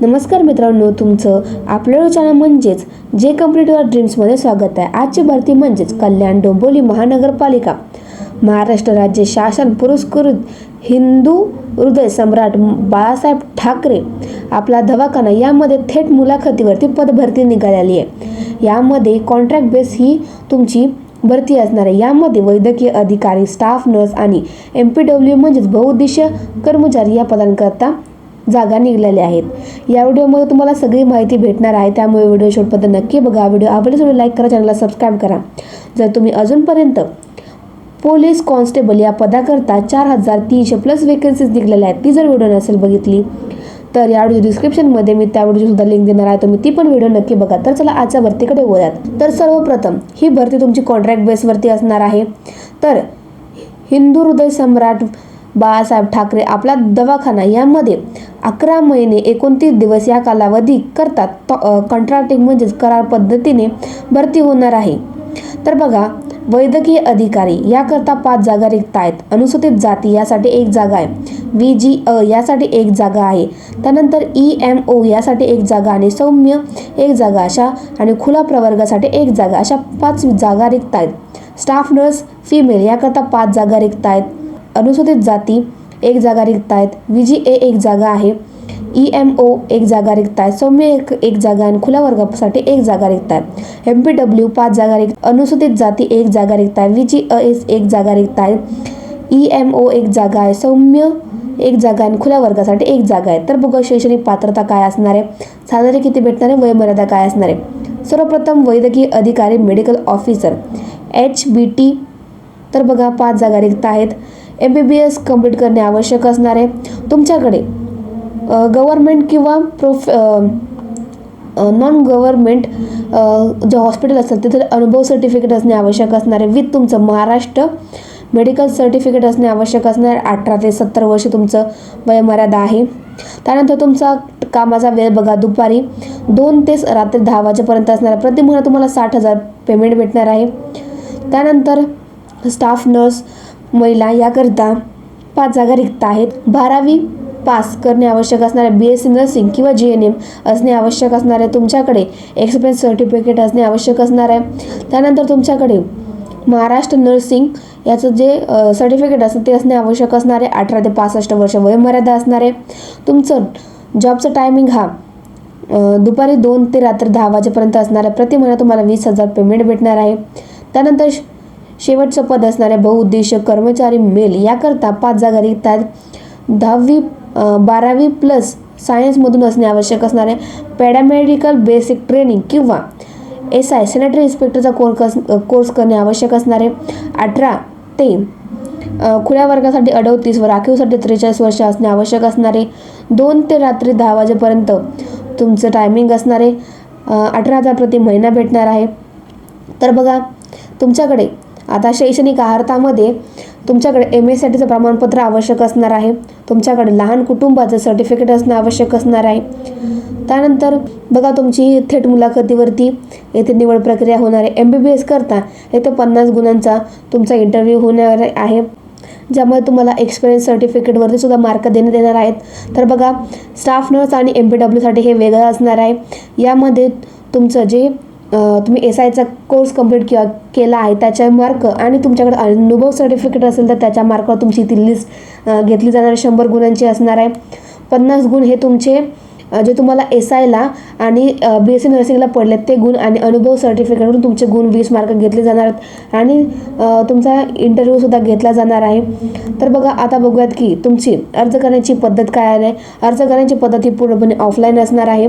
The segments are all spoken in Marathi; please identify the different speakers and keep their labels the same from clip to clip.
Speaker 1: नमस्कार मित्रांनो तुमचं आपलं चॅनल म्हणजेच जे कंप्लीट युअर ड्रीम्समध्ये स्वागत आहे. आजची भरती म्हणजेच कल्याण डोंबिवली महानगरपालिका. महाराष्ट्र राज्य शासन पुरस्कृत हिंदू हृदय सम्राट बाळासाहेब ठाकरे आपला दवाखाना यामध्ये थेट मुलाखतीवरती पदभरती निघालेली आहे. यामध्ये कॉन्ट्रॅक्ट बेस ही तुमची भरती असणार आहे. यामध्ये वैद्यकीय अधिकारी स्टाफ नर्स आणि एम पी डब्ल्यू म्हणजेच बहुउद्देशीय कर्मचारी या पदांकरता जागा निघालेल्या आहेत. या व्हिडिओमध्ये तुम्हाला सगळी माहिती भेटणार आहे. त्यामुळे व्हिडिओ शेवटपर्यंत नक्की बघा. व्हिडिओ आवडल्यास व्हिडिओ लाईक करा चॅनलला सबस्क्राईब करा. जर तुम्ही अजूनपर्यंत पोलीस कॉन्स्टेबल या पदाकरता चार हजार तीनशे प्लस वेकन्सीज निघलेल्या आहेत ती जर व्हिडिओ नसेल बघितली तर या व्हिडिओ डिस्क्रिप्शनमध्ये मी त्या व्हिडिओची सुद्धा लिंक देणार आहे. तुम्ही ती पण व्हिडिओ नक्की बघा. तर चला आजच्या भरतीकडे वळूयात. तर सर्वप्रथम ही भरती तुमची कॉन्ट्रॅक्ट बेसवरती असणार आहे. तर हिंदू हृदय सम्राट बाळासाहेब ठाकरे आपला दवाखाना यामध्ये अकरा महिने एकोणतीस दिवस या कालावधी करतात. कॉन्ट्रॅक्टिंग म्हणजेच करार पद्धतीने भरती होणार आहे. तर बघा वैद्यकीय अधिकारी याकरता पाच जागा रिक्त आहेत. अनुसूचित जाती यासाठी एक जागा आहे. व्ही जी अ यासाठी एक जागा आहे. त्यानंतर ई एम ओ यासाठी एक जागा आणि सौम्य एक जागा अशा आणि खुला प्रवर्गासाठी एक जागा अशा पाच जागा रिक्त आहेत. स्टाफ नर्स फिमेल याकरता पाच जागा रिक्त आहेत. अनुसूचित जाती एक जागा रिक्त आहेत व्ही जी ए एक जागा आहे ई एम ओ एक जागा रिक्त आहे सौम्य एक एक जागा आणि खुल्या वर्गासाठी एक जागा रिक्त आहे एम पी डब्ल्यू पाच जागा रिक्त अनुसूचित जाती एक जागा रिक्त आहे व्ही जी अ एस एक जागा रिक्त आहे ई एम ओ एक जागा आहे सौम्य एक जागा आणि खुल्या वर्गासाठी एक जागा आहे तर बघा शैक्षणिक पात्रता काय असणार आहे साधारण किती भेटणार आहे वयमर्यादा काय असणार आहे सर्वप्रथम वैद्यकीय अधिकारी medical officer H B T तर बघा पाच जागा रिक्त आहेत M B B S complete करणे आवश्यक असणार आहे. तुमच्याकडे गव्हर्मेंट किंवा प्रोफ नॉन गव्हर्मेंट जे हॉस्पिटल असतात तिथे अनुभव सर्टिफिकेट असणे आवश्यक असणार आहे. विथ तुमचं महाराष्ट्र मेडिकल सर्टिफिकेट असणे आवश्यक असणार. अठरा ते सत्तर वर्ष तुमचं वयोमर्यादा आहे. त्यानंतर तुमचा कामाचा वेळ बघा दुपारी. दोन ते रात्री दहा वाजेपर्यंत असणार आहे. प्रति तुम्हाला साठ हजार पेमेंट भेटणार आहे. त्यानंतर स्टाफ नर्स महिला याकरिता पाच जागा रिक्त आहेत. बारावी पास करणे आवश्यक असणार आहे बी एस सी नर्सिंग किंवा जी एन एम असणे आवश्यक असणार आहे तुमच्याकडे एक्सपिरियन्स सर्टिफिकेट असणे आवश्यक असणार आहे. त्यानंतर तुमच्याकडे महाराष्ट्र नर्सिंग याचं जे सर्टिफिकेट असतं ते असणे आवश्यक असणार आहे. अठरा ते पासष्ट वर्ष वयोमर्यादा असणार आहे. तुमचं जॉबचं टायमिंग हा दुपारी दोन ते रात्री दहा वाजेपर्यंत असणार आहे. प्रति महिना तुम्हाला वीस हजार पेमेंट भेटणार आहे. त्यानंतर शेवटचं पद असणाऱ्या बहुउद्देशक कर्मचारी मेल याकरता पाच जागा रिक्त दहावी बारावी प्लस सायन्समधून असणे आवश्यक असणारे पॅडामेडिकल बेसिक ट्रेनिंग किंवा एस आय सॅनिटरी इन्स्पेक्टरचा कोर्स कोर्स करणे आवश्यक असणारे. अठरा ते खुल्या वर्गासाठी अडतीस व राखीवसाठी त्रेचाळीस वर्ष असणे आवश्यक असणारे. दोन ते रात्री दहा वाजेपर्यंत तुमचं टायमिंग असणारे. अठरा हजार प्रति महिना भेटणार आहे. तर बघा तुमच्याकडे आता शैक्षणिक आहारतामध्ये तुमच्याकडे एम एसाठीचं प्रमाणपत्र आवश्यक असणार आहे. तुमच्याकडे लहान कुटुंबाचं सर्टिफिकेट असणं आवश्यक असणार आहे. त्यानंतर बघा तुमची थेट मुलाखतीवरती येथे निवड प्रक्रिया होणार आहे. एम बी बी एस करता येथे पन्नास गुणांचा तुमचा इंटरव्ह्यू होणार आहे. ज्यामुळे तुम्हाला एक्सपिरियन्स सर्टिफिकेटवरती सुद्धा मार्क देण्यात येणार आहेत. तर बघा स्टाफ नर्स आणि एम पी डब्ल्यूसाठी हे वेगळं असणार आहे. यामध्ये तुमचं जे तुम्ही एस आयचा कोर्स कंप्लीट किंवा केला आहे त्याच्या मार्क आणि तुमच्याकडे अनुभव सर्टिफिकेट असेल तर त्याच्या मार्कवर तुमची ती लिस्ट घेतली जाणारी शंभर गुणांची असणार आहे. पन्नास गुण हे तुमचे जे तुम्हाला एस आयला आणि बी एस सी नर्सिंगला पडलेत ते गुण आणि अनुभव सर्टिफिकेटवरून तुमचे गुण वीस मार्क घेतले जाणार आहेत. आणि तुमचा इंटरव्ह्यूसुद्धा घेतला जाणार आहे. तर बघा आता बघूयात की तुमची अर्ज करण्याची पद्धत काय आहे. अर्ज करण्याची पद्धत ही पूर्णपणे ऑफलाईन असणार आहे.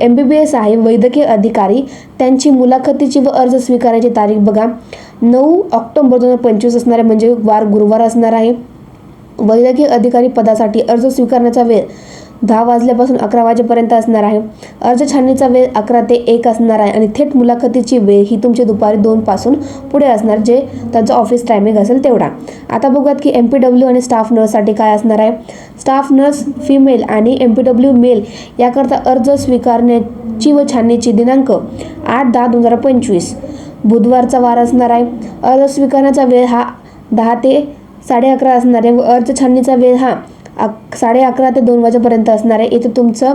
Speaker 1: एम बी बी एस आहे वैद्यकीय अधिकारी. त्यांची मुलाखतीची व अर्ज स्वीकारायची तारीख बघा. नऊ ऑक्टोबर दोन हजार पंचवीस असणार आहे म्हणजे वार गुरुवार असणार आहे. वैद्यकीय अधिकारी पदासाठी अर्ज स्वीकारण्याचा वेळ दहा वाजल्यापासून अकरा वाजेपर्यंत असणार आहे. अर्ज छाननीचा वेळ अकरा ते एक असणार आहे आणि थेट मुलाखतीची वेळ ही तुमची दुपारी दोनपासून पुढे असणार जे त्यांचं ऑफिस टायमिंग असेल तेवढा. आता बघूयात की एम पी डब्ल्यू आणि स्टाफ नर्ससाठी काय असणार आहे. स्टाफ नर्स फिमेल आणि एम पी डब्ल्यू मेल याकरता अर्ज स्वीकारण्याची व छाननीची दिनांक आठ दहा दोन हजार पंचवीस. बुधवारचा वार असणार आहे. अर्ज स्वीकारण्याचा वेळ हा दहा ते साडे अकरा असणार आहे व अर्ज छाननीचा वेळ हा अक साडे अकरा ते दोन वाजेपर्यंत असणार आहे इथे तुमचं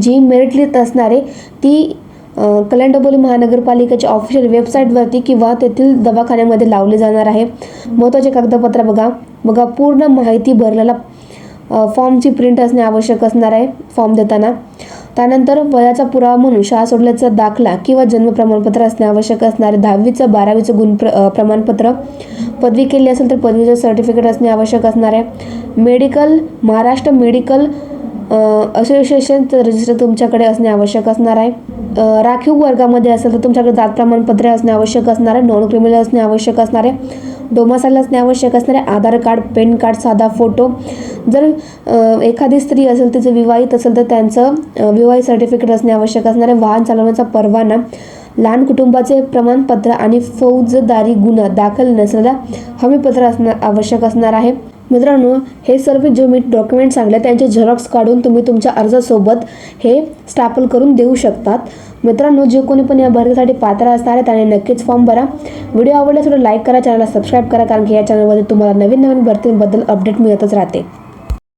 Speaker 1: जी मेरिट लिस्ट असणार आहे ती कल्याण महानगरपालिकेच्या ऑफिशियल वेबसाईटवरती किंवा तेथील दवाखान्यामध्ये लावली जाणार आहे. महत्त्वाचे कागदपत्र बघा. बघा पूर्ण माहिती भरलेला फॉर्मची प्रिंट असणे आवश्यक असणार आहे फॉर्म देताना. त्यानंतर वयाचा पुरावा म्हणून शाळा सोडल्याचा दाखला किंवा जन्म प्रमाणपत्र असणे आवश्यक असणार आहे दहावीचं बारावीचं गुण प्र प्रमाणपत्र पदवी केली असेल तर पदवीचं सर्टिफिकेट असणे आवश्यक असणार. आहे मेडिकल महाराष्ट्र मेडिकल असोसिएशनचं रजिस्टर तुमच्याकडे असणे आवश्यक असणार. आहे राखीव वर्गामध्ये असेल तर तुमच्याकडे जात प्रमाणपत्रे असणे आवश्यक असणार आहे नॉन क्रिमिनल असणे आवश्यक असणार आहे डोमासाला असणे आवश्यक असणार आहे आधार कार्ड पॅन कार्ड साधा फोटो जर एखादी स्त्री असेल तिचं विवाहित असेल तर त्यांचं विवाहित सर्टिफिकेट असणे आवश्यक असणार आहे. वाहन चालवण्याचा परवाना लहान कुटुंबाचे प्रमाणपत्र आणि फौजदारी गुन्हा दाखल नसलेला हमीपत्र असणार आवश्यक असणार आहे. मित्रांनो हे सर्व जे मी डॉक्युमेंट सांगले त्यांचे झेरॉक्स काढून तुम्ही तुमच्या अर्जासोबत हे स्टॅपल करून देऊ शकतात. मित्रांनो जे कोणी पण या भरतीसाठी पात्र असणार आहे त्याने नक्कीच फॉर्म भरा. व्हिडिओ आवडल्यास थोडं लाईक करा चॅनलला सबस्क्राईब करा कारण की या चॅनलमध्ये तुम्हाला नवीन नवीन भरतींबद्दल अपडेट मिळतच राहते.